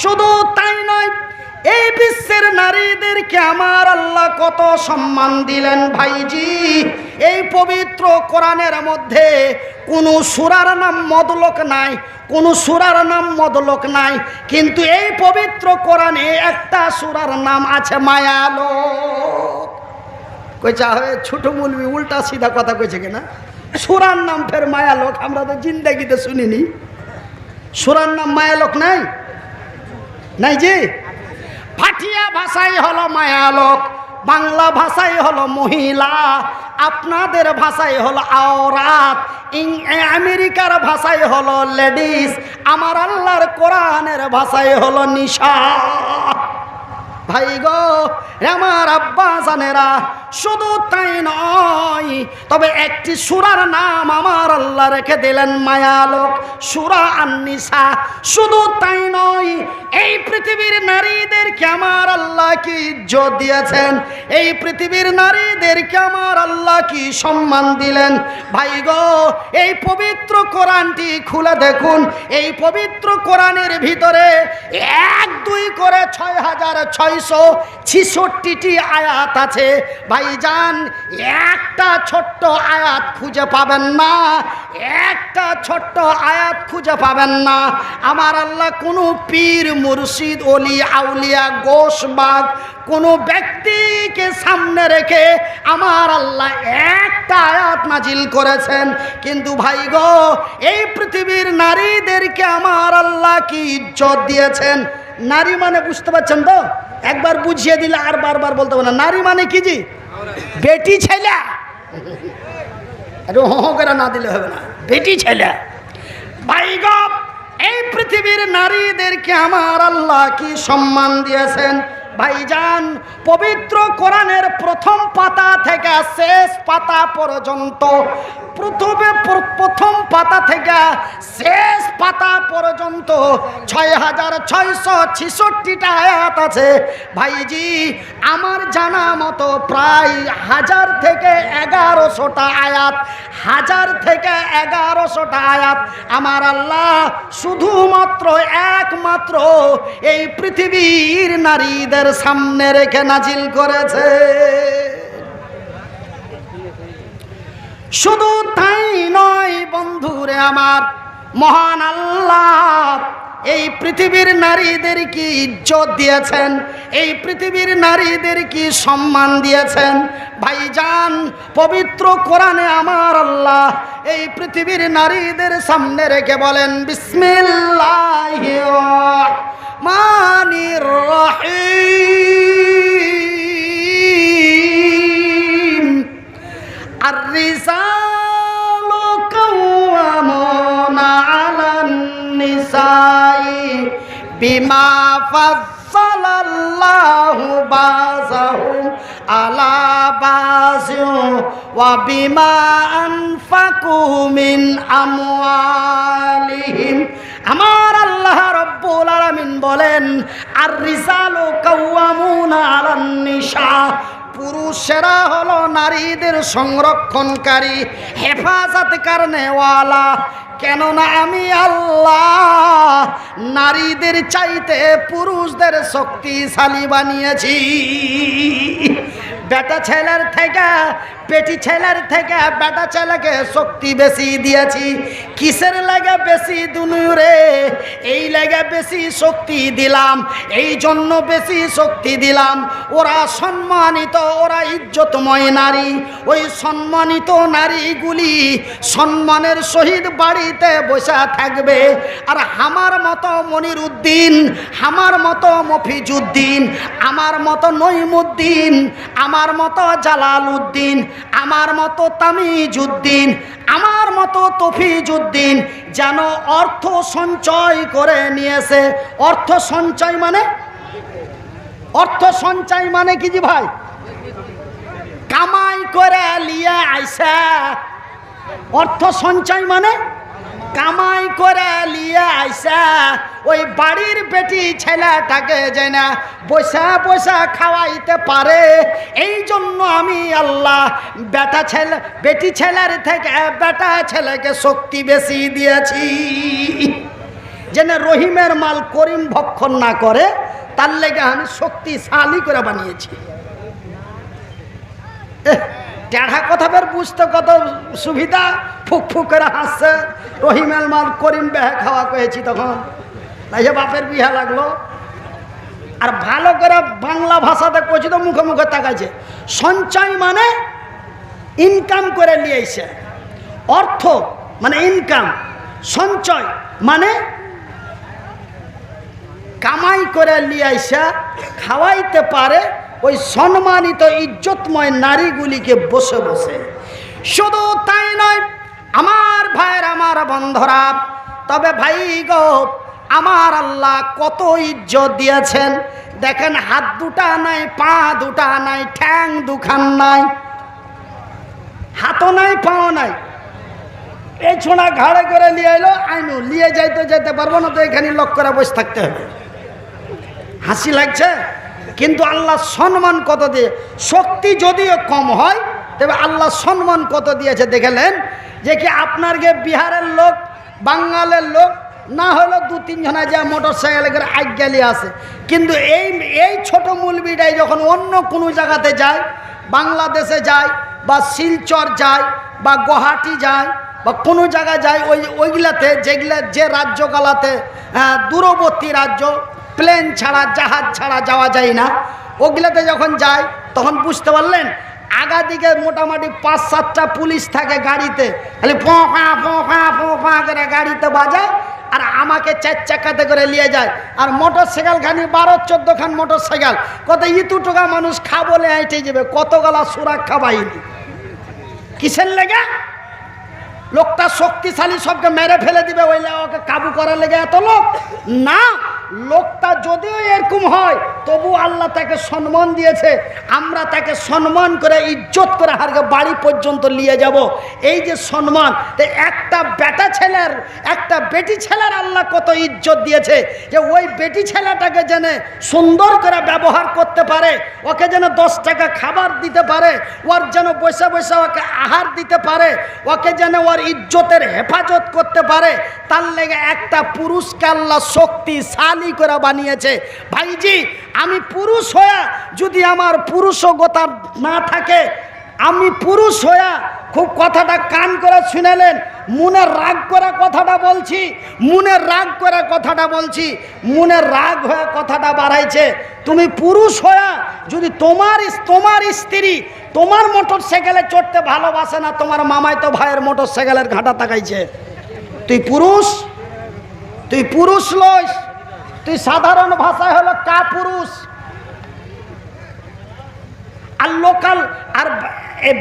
শুধু তাই নয়, এই বিশ্বের নারীদেরকে আমার আল্লাহ কত সম্মান দিলেন ভাইজি। এই পবিত্র কোরআনের মধ্যে কোনো সুরার নাম মদলোক নাই, কোনো সুরার নাম মদলোক নাই, কিন্তু এই পবিত্র কোরআনে একটা সুরার নাম আছে মায়ালোক। কইছা হয়ে ছোট মুলবি, উল্টা সিধা কথা কইছে কিনা? সুরার নাম ফের মায়ালোক, আমরা তো জিন্দাগিতে শুনিনি। সুরার নাম মায়ালোক নাই? নাই জি ফাটিয়া ভাষাই হলো মায়ালোক, বাংলা ভাষাই হলো মহিলা, আপনাদের ভাষাই হলো আওরাত আমেরিকার ভাষাই হলো লেডিস, আমার আল্লাহর কোরআনের ভাষাই হলো নিশা। ভাই গো আমার আব্বা জানেরা শুধু তাই নয়, তবে একটি সুরার নাম আমার আল্লাহ রেখে দিলেন মায়ালোক, সুরা আন্নিসা। শুধু তাই নয়, এই পৃথিবীর নারীদেরকে আমার আল্লাহ কি ইজ্জত দিয়েছেন? এই পৃথিবীর নারীদেরকে আমার আল্লাহ কি সম্মান দিলেন? ভাই গো, এই পবিত্র কোরআনটি খুলে দেখুন। এই পবিত্র কোরআনের ভিতরে এক, দুই করে ছয় হাজার ছয়শো ছিষট্টিটি আয়াত আছে। ভাইজান একটা ছোট্ট আয়াত খুঁজে পাবেন না, একটা ছোট্ট আয়াত খুঁজে পাবেন না। আমার আল্লাহ কোনো পীর, মুর্শিদ অলি আউলিয়া গোশবাগ কোনো ব্যক্তিকে সামনে রেখে আমার আল্লাহ একটা আয়াত নাজিল করেছেন। কিন্তু ভাই গো, এই পৃথিবীর নারীদেরকে আমার আল্লাহ কি ইজ্জত দিয়েছেন? নারী মানে বুঝতে পারছেন তো? একবার বুঝিয়ে দিলে আর বারবার বলতে হবে না। নারী মানে কি জি? বেটি ছেলে। হো করে না দিলে হবে না। বেটি ছেলে। এই পৃথিবীর নারীদেরকে আমার আল্লাহ কি সম্মান দিয়েছেন? ভাইজান, পবিত্র কোরআনের প্রথম পাতা থেকে শেষ পাতা পর্যন্ত, প্রথমে প্রথম পাতা থেকে শেষ পাতা পর্যন্ত ছয় হাজার ছয়শো ছিষট্টিটা আয়াত আছে। ভাইজি, আমার জানা মতো প্রায় হাজার থেকে এগারোশোটা আয়াত, হাজার থেকে এগারোশোটা আয়াত আমার আল্লাহ শুধুমাত্র একমাত্র এই পৃথিবীর নারীদের সামনে রেখে নাজিল করেছে। শুধু তাই নয় বন্ধুরে আমার, মহান আল্লাহ, এই পৃথিবীর নারীদের কি ইজ্জত দিয়েছেন? এই পৃথিবীর নারীদের কি সম্মান দিয়েছেন? ভাইজান, পবিত্র কোরআনে আমার আল্লাহ, এই পৃথিবীর নারীদের সামনে রেখে বলেন বিসমিল্লাহ মানির বিমা ফাল্লাহু বাজাহু আলা বাজিউ ওয়া বিমা আনফাকু মিন আমওয়ালিহিম। আমার আল্লাহ রব্বুল আলামিন বলেন আর রিসালু কাওয়ামুনা আলান নিসা পুরুষেরা হলো নারীদের সংরক্ষণকারী হেফাজত কারণেওয়ালা কেননা আমি আল্লাহ নারীদের চাইতে পুরুষদের শক্তিশালী বানিয়েছি। বেটা ছেলের থেকে পেটি ছেলের থেকে বেটা ছেলেকে শক্তি বেশি দিয়েছি। কিসের লাগে বেশি দুনুরে এই লাগে বেশি শক্তি দিলাম, এই জন্য বেশি শক্তি দিলাম। ওরা সম্মানিত, ওরা ইজ্জতময় নারী। ওই সম্মানিত নারীগুলি সম্মানের সহিত বাড়িতে বসা থাকবে। আর আমার মতো মনির উদ্দিন আমার মতো মফিজুদ্দিন, আমার মতো নইমুদ্দিন আমার মতো জালাল উদ্দিন আমার মতো তামিজুদ্দিন আমার মতো তফিজুদ্দিন যেন অর্থ সঞ্চয় করে নিয়েছে। অর্থ সঞ্চয় মানে? অর্থ সঞ্চয় মানে কি জি ভাই? কামাই করে লিয়ে আইসা অর্থ সঞ্চয় মানে? কামাই করে লিয়ে আইসা ওই বাড়ির বেটি ছেলেটাকে যে না বসা বসা খাওয়াইতে পারে। এই জন্য আমি আল্লাহ বেটা ছেলে, বেটি ছেলের থেকে বেটা ছেলেকে শক্তি বেশি দিয়েছি। যেন রহিমের মাল করিম ভক্ষণ না করে, তার লেগে আমি শক্তিশালী করে বানিয়েছি। টেढ़া কথা বের বুঝতে কত সুবিধা? ফুক ফুক করে হাসছে। রহিমের মাল করিম বেহে খাওয়া কয়েছি তখন। তাই বাপের বিহা লাগল। আর ভালো করে বাংলা ভাষাতে কছি তো মুখে মুখে তাকাইছে। সঞ্চয় মানে ইনকাম করে নিয়েছে অর্থ মানে ইনকাম সঞ্চয় মানে কামাই করে লিয়াইসা খাওয়াইতে পারে ওই সম্মানিত ইজ্জতময় নারীগুলিকে বসে বসে। শুধু তাই নয়, আমার ভাইয়ের, আমার বন্ধরা, তবে ভাই গো আমার আল্লাহ কত ইজ্জত দিয়েছেন। দেখেন হাত দুটা নাই, পা দুটা নাই, ঠ্যাং দুখান নাই। হাতও নাই, পাও নাই। এই ছোঁড়া ঘাড়ে করে নিয়ে এলো, আইনু, নিয়ে যাইতে যেতে পারব না তো এখানে লক করে বসে থাকতে হবে। হাসি লাগছে? কিন্তু আল্লাহ সম্মান কত দিয়ে, শক্তি যদিও কম হয়, তবে আল্লাহ সম্মান কত দিয়েছে দেখেলেন যে কি আপনার গে বিহারের লোক বাঙ্গালের লোক না হলো দু তিনজনা যা মোটর সাইকেল করে আজ্ঞালি আসে কিন্তু এই এই ছোট মুলবিটাই যখন অন্য কোনো জায়গাতে যায়, বাংলাদেশে যায়, বা শিলচর যায়, বা গুয়াহাটি যায়, বা কোনো জায়গায় যায়, ওই, ওইগুলাতে যেগুলা, যে রাজ্যগুলাতে দূরবর্তী রাজ্য, প্লেন ছাড়া, জাহাজ ছাড়া যাওয়া যায় না, ওগুলাতে যখন যায়, তখন বুঝতে পারলেন, আগা দিকে মোটামুটি পাঁচ, সাতটা পুলিশ থাকে গাড়িতে, খালি ফা, ফোঁ, ফা করে গাড়িতে বাজায় আর আমাকে চার চাকাতে করে নিয়ে যায়। আর মোটর সাইকেল খানি, বারো, চোদ্দ খান মোটর সাইকেল। কত ইতু টোকা মানুষ খা বলে আইটে যাবে, কত গলা সুরা খাবাই কিসের লেগে? লোকটা শক্তিশালী, সবকে মেরে ফেলে দিবে ওই ওকে কাবু করার লেগে এত লোক? না লোকটা যদিও এরকম হয়, তবু আল্লাহ তাকে সম্মান দিয়েছে। আমরা তাকে সম্মান করে, ইজ্জত করে হারকে বাড়ি পর্যন্ত নিয়ে যাব। এই যে সম্মান একটা বেটা ছেলের, একটা বেটি ছেলের আল্লাহ কত ইজ্জত দিয়েছে যে ওই বেটি ছেলেটাকে যেন সুন্দর করে ব্যবহার করতে পারে, ওকে যেন দশ টাকা খাবার দিতে পারে, ওর যেন বসে বসে ওকে আহার দিতে পারে, ওকে যেন ওর ইজ্জতের হেফাজত করতে পারে, তার লেগে একটা পুরুষকে আল্লাহ শক্তিশালী করে বানিয়েছে। ভাইজি, আমি পুরুষ হয়ে যদি আমার পুরুষগতা না থাকে, আমি পুরুষ হয়ে খুব কথাটা কান করে শুনেলেন মনের রাগ করে কথাটা বলছি মনের রাগ করে কথাটা বলছি মনের রাগ হয়ে কথাটা বাড়াইছে। তুমি পুরুষ হয়ে যদি তোমার তোমার স্ত্রী তোমার মোটর সাইকেলে চড়তে ভালোবাসে না, তোমার মামাই তো ভাইয়ের মোটর সাইকেলের ঘাটা তাকাইছে। তুই পুরুষ? তুই পুরুষ লইস? তুই সাধারণ ভাষায় হলো কাপুরুষ। আর লোকাল আর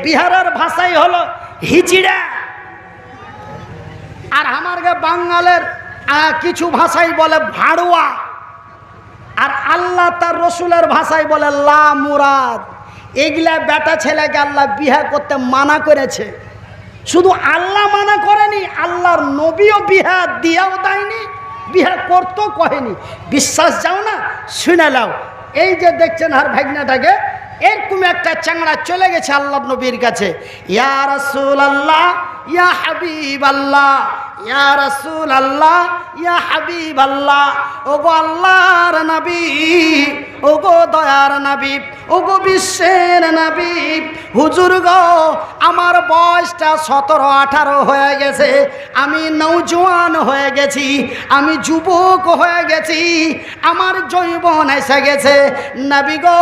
বিহারের ভাষাই হলো হিচিড়া। আর আমার গে বাঙালের কিছু ভাষাই বলে ভাড়ুয়া। আর আল্লাহ তার রসুলের ভাষায় বলে লা মুরাদ এগুলা বেটা ছেলেকে আল্লাহ বিহা করতে মানা করেছে। শুধু আল্লাহ মানা করেনি, আল্লাহর নবীও বিহা দিয়াও দেয়নি। বিহা করতো কহেনি। বিশ্বাস যাও না, শুনে লাও এই যে দেখছেন আর ভাগনাটাকে, এরকম একটা চাংড়া চলে গেছে আল্লাহ নবীর কাছে। ইয়া রাসূল আল্লাহ ইয়া হাবিব আল্লাহ ইয়া রাসূল আল্লাহ ইয়া হাবিব আল্লাহ ও গো আল্লাহর নবী ও গো দয়ার নবী ও গো বিশ্বের নবী, হুজুর গো, আমার বয়সটা সতেরো, আঠারো হয়ে গেছে, আমি নৌজোয়ান হয়ে গেছি, আমি যুবক হয়ে গেছি, আমার জৈবন এসে গেছে। নবী গো,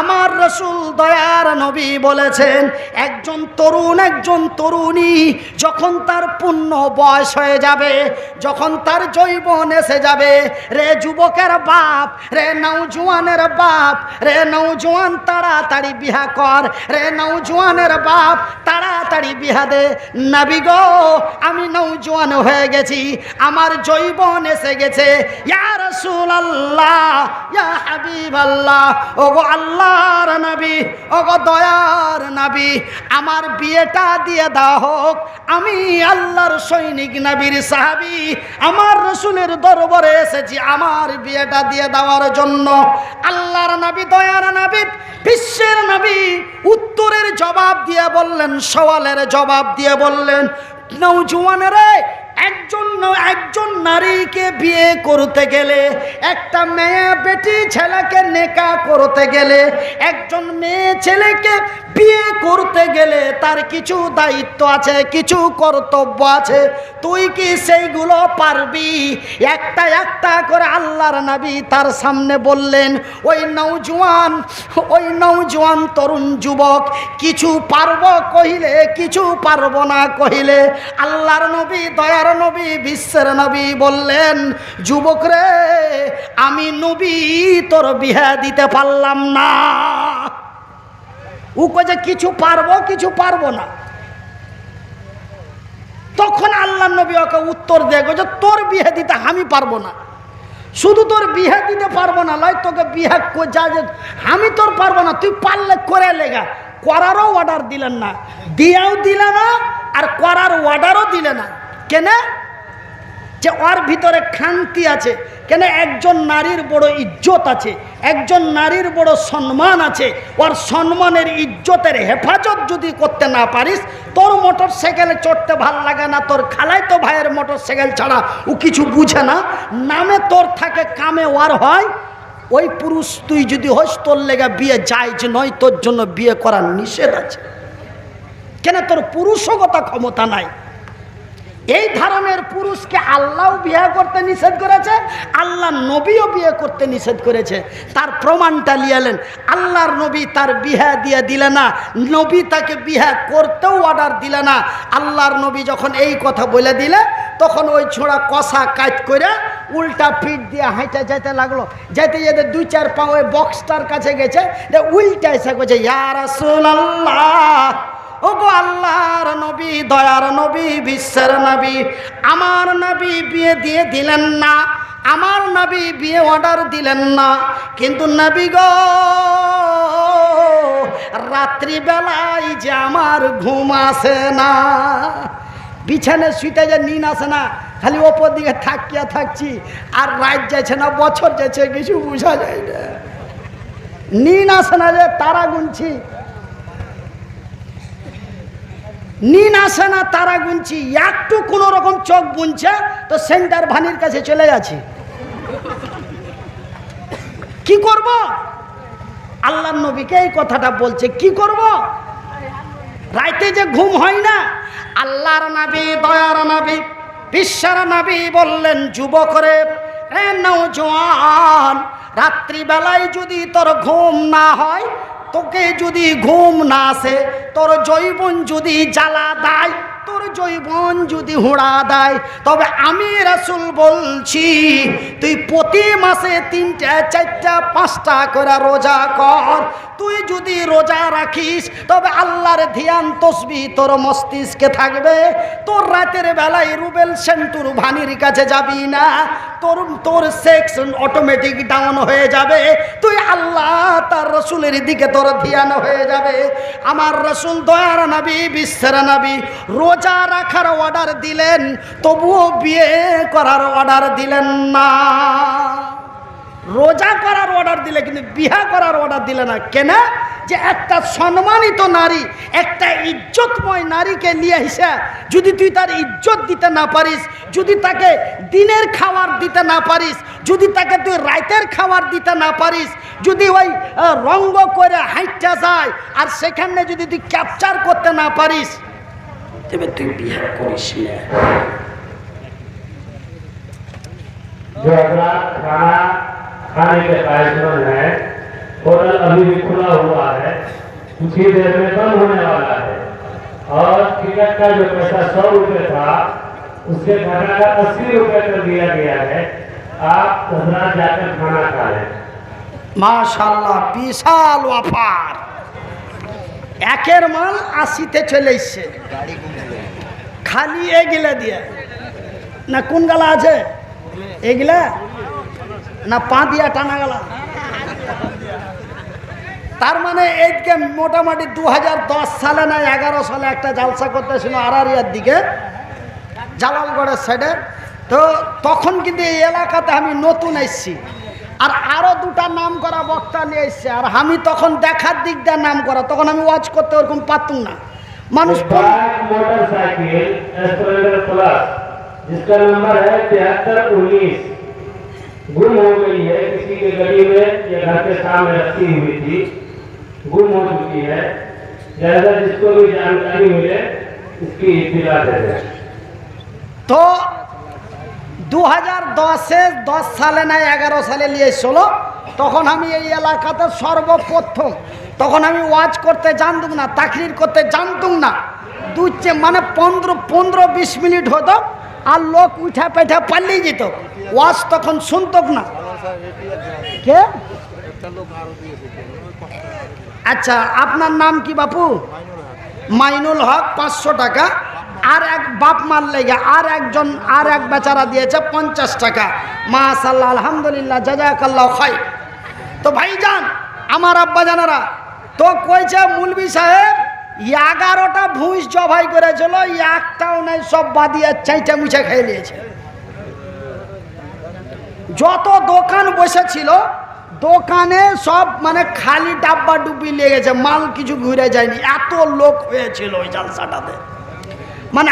আমার রসুল দয়ার নবী বলেছেন, একজন তরুণ, একজন তরুণী যখন তার পূর্ণ বয়স হয়ে যাবে। যখন তার জৈবন এসে যাবে, রে যুবকের বাপ, রে নৌজওয়ানের বাপ, রে নৌজওয়ান তাড়াতাড়ি বিহা কর, রে নৌজওয়ানের বাপ, তাড়াতাড়ি বিহা দে। নবী গো, আমি নৌজওয়ান হয়ে গেছি, আমার জৈবন এসে গেছে। ইয়ার ইয়া রাসূলুল্লাহ, ইয়া হাবিবাল্লাহ, ওগো আল্লাহর নবী, ওগো দয়ার নবী, আমার বিয়েটা দিয়ে দাও হোক, আমি আল্লাহর সৈনিক নবীর সাহাবী আমার রসুলের দরবারে এসেছি আমার বিয়েটা দিয়ে দেওয়ার জন্য। আল্লাহর নবী, দয়ার নবী, বিশ্বের নবী উত্তরের জবাব দিয়ে বললেন, সওয়ালের জবাব দিয়ে বললেন নৌজওয়ানেরে একজন একজন নারীকে বিয়ে করতে গেলে, একটা মেয়ে বেটি ছেলেকে নেকা করতে গেলে, একজন মেয়ে ছেলেকে বিয়ে করতে গেলে তার কিছু দায়িত্ব আছে, কিছু কর্তব্য আছে। তুই কি সেইগুলো পারবি? একটা একটা করে আল্লাহর নবী তার সামনে বললেন, ওই নৌজওয়ান ওই নৌজওয়ান তরুণ যুবক, কিছু পারব কহিলে, কিছু পারব না কহিলে। আল্লাহর নবী, দয়ার নবী, বিশ্বের নবী বললেন, যুবক রে, আমি নবী, তোর বিহা দিতে পারলাম না। ও যে কিছু পারব কিছু পারব না। তখন আল্লাহ নবী ওকে উত্তর দেয় যে তোর বিয়ে দিতে আমি পারব না। শুধু তোর বিয়ে দিতে পারব না, লয় তোকে বিয়ে যা যে আমি তোর পারব না, তুই পারলে করে লেগা করারও অর্ডার দিলেন না, দিয়েও দিলে না, আর করার অর্ডারও দিলে না। কেনে? যে ওর ভিতরে খান্তি আছে, কেন একজন নারীর বড় ইজ্জত আছে, একজন নারীর বড় সম্মান আছে, ওর সম্মানের ইজ্জতের হেফাজত যদি করতে না পারিস, তোর মোটর সাইকেলে চড়তে ভালো লাগে না, তোর খালাই তো ভাইয়ের মোটর সাইকেল ছাড়া ও কিছু বুঝে না, নামে তোর থাকে, কামে ওর হয়, ওই পুরুষ তুই যদি হস, তোর লেগে বিয়ে যায় যে নয়, তোর জন্য বিয়ে করার নিষেধ আছে। কেন তোর পুরুষগত ক্ষমতা নাই? এই ধরনের পুরুষকে আল্লাহ বিয়ে করতে নিষেধ করেছে, আল্লাহ নবীও বিয়ে করতে নিষেধ করেছে। তার প্রমাণটা লিয়ালেন আল্লাহর নবী তার বিহা দিয়ে দিলে না, নবী তাকে বিহা করতেও অর্ডার দিলে না। আল্লাহর নবী যখন এই কথা বলে দিলে, তখন ওই ছোঁড়া কষা কাজ করে উল্টা পিঠ দিয়ে হাঁটা যেতে লাগল। যেতে যেতে দুই চার পা ওই বক্সটার কাছে গেছে উল্টা এসে করছে ইয়ার আল্লাহ ওগো আল্লাহর নবী, দয়ার নবী, বিশ্বের নবী, আমার নবী বিয়ে দিয়ে দিলেন না, আমার নবী বিয়ে অর্ডার দিলেন না, কিন্তু নবী গো, রাত্রিবেলায় যে আমার ঘুম আসে না, বিছানে শুইতে যে নিন আসে না, খালি ওপর দিকে থাকিয়া থাকছি, আর রাত যাচ্ছে না, বছর যাচ্ছে কিছু বোঝা যায় না। নিন আসে না যে তারা গুনছি নিন আসে না তারা গুনছি, একটু কোনো রকম চোখ বুনছে, তো সেন্টার ভানির কাছে চলে যাচ্ছে। কি করব? আল্লাহ নবীকে এই কথাটা বলছে, কি করব? রাইতে যে ঘুম হয় না, আল্লাহর নাবি, দয়ার নাবি, বিশ্বের নাবি বললেন, যুবক রে এ নৌজওয়ান রাত্রিবেলায় যদি তোর ঘুম না হয় তোকে যদি ঘুম না আসে, তোর জৈবন যদি জ্বালা দেয়, তোর জৈবন যদি হুড়া দেয়, তবে আমি রাসুল বলছি, তুই প্রতি মাসে তিনটা, চারটা, পাঁচটা করে রোজা কর। তুই যদি রোজা রাখিস, তবে আল্লাহর ধ্যান, তসবি তোর মস্তিষ্কে থাকবে। তোর রাতের বেলায় রুবেল সেন্টুর ভানির কাছে যাবি না। তোর তোর সেক্স অটোমেটিক ডাউন হয়ে যাবে। তুই আল্লাহ তার রসুলের দিকে তোর ধিয়ান হয়ে যাবে। আমার রসুল দয়ার নাবি, বিশ্বের নাবি, রোজা রাখার অর্ডার দিলেন, তবুও বিয়ে করার অর্ডার দিলেন না। রোজা করার অর্ডার দিলে কিন্তু বিহা করার অর্ডার দিলে না। কেন? যে একটা সম্মানিত নারী, একটা ইজ্জতময় নারীকে নিয়ে এসে যদি তুই তার ইজ্জত দিতে না পারিস, যদি তাকে দিনের খাবার দিতে না পারিস, যদি তাকে তুই রাতের খাবার দিতে না পারিস, যদি ওই রঙ্গ করে হাঁটতে যায়, আর সেখানে যদি তুই ক্যাপচার করতে না পারিস, তবে তুই বিহা করিস না। জয়রা खाना खाने के ख्वाहिशमंद है होटल अभी भी खुला हुआ है कुछ ही देर में बंद होने वाला है और टिकट का जो पैसा सौ रुपये था उससे घटाकर अस्सी रुपये कर दिया गया है आप हजरात जाकर खाना खा लें মাশাল্লাহ বিশাল অফার একের মাল আশিতে চলে এসছে খালি এগুলা দিয়ে না কোন গালা আছে এগুলা না পা দিয়া টানা গেলা তার মানে এইদিকে মোটামুটি দু সালে না এগারো সালে একটা জালসা করতেছিল আরারিয়ার দিকে জালালগড়ের সাইডে তো তখন কিন্তু এই এলাকাতে আমি নতুন এসেছি আর আরও দুটা নাম করা বক্তা নিয়ে এসছে আর আমি তখন দেখার দিক দিয়ে নাম করা তখন আমি ওয়াচ করতে ওরকম পারতুম না মানুষ बाइक मोटरसाइकिल स्प्लेंडर प्लस जिसका नंबर है तिहत्तर उन्नीस गुम हो गई है किसी के गली में या घर के सामने रखी हुई थी गुम हो चुकी है जैसा जिसको भी जानकारी मिले इसकी इतला दे दें তো দু হাজার দশে দশ সালে না এগারো সালে নিয়ে এসছিল তখন আমি এই এলাকাতে সর্বপ্রথম তখন আমি ওয়াজ করতে জানতুম না তাকরির করতে জানতুম না দু চে- মানে পনেরো পনেরো বিশ মিনিট হতো আর লোক উঠা পেঠা পালিয়ে যেত। ওয়াজ তখন শুনতক না। কে? আচ্ছা আপনার নাম কি বাপু? মাইনুল হক, পাঁচশো টাকা। আর এক বাপ মার লেগে আর একজন, আর এক বেচারা দিয়েছে পঞ্চাশ টাকা। মা মাশাল্লাহ আলহামদুলিল্লাহ, জাজাকাল্লাহ খাই। তো ভাই যান আমার আব্বা জানারা তো কইছে মুলবি সাহেব এগারোটা ভুষ জবাই করেছিল, একটাও নাই, সব বাদিয়ে চাইটা মুছে খেয়ে নিয়েছে। যত দোকান বসেছিল, দোকানে সব মানে খালি ডাব্বা ডুবি লেগেছে, মাল কিছু ঘুরে যায়নি, এত লোক হয়েছিল ওই জালসাটাতে। মানে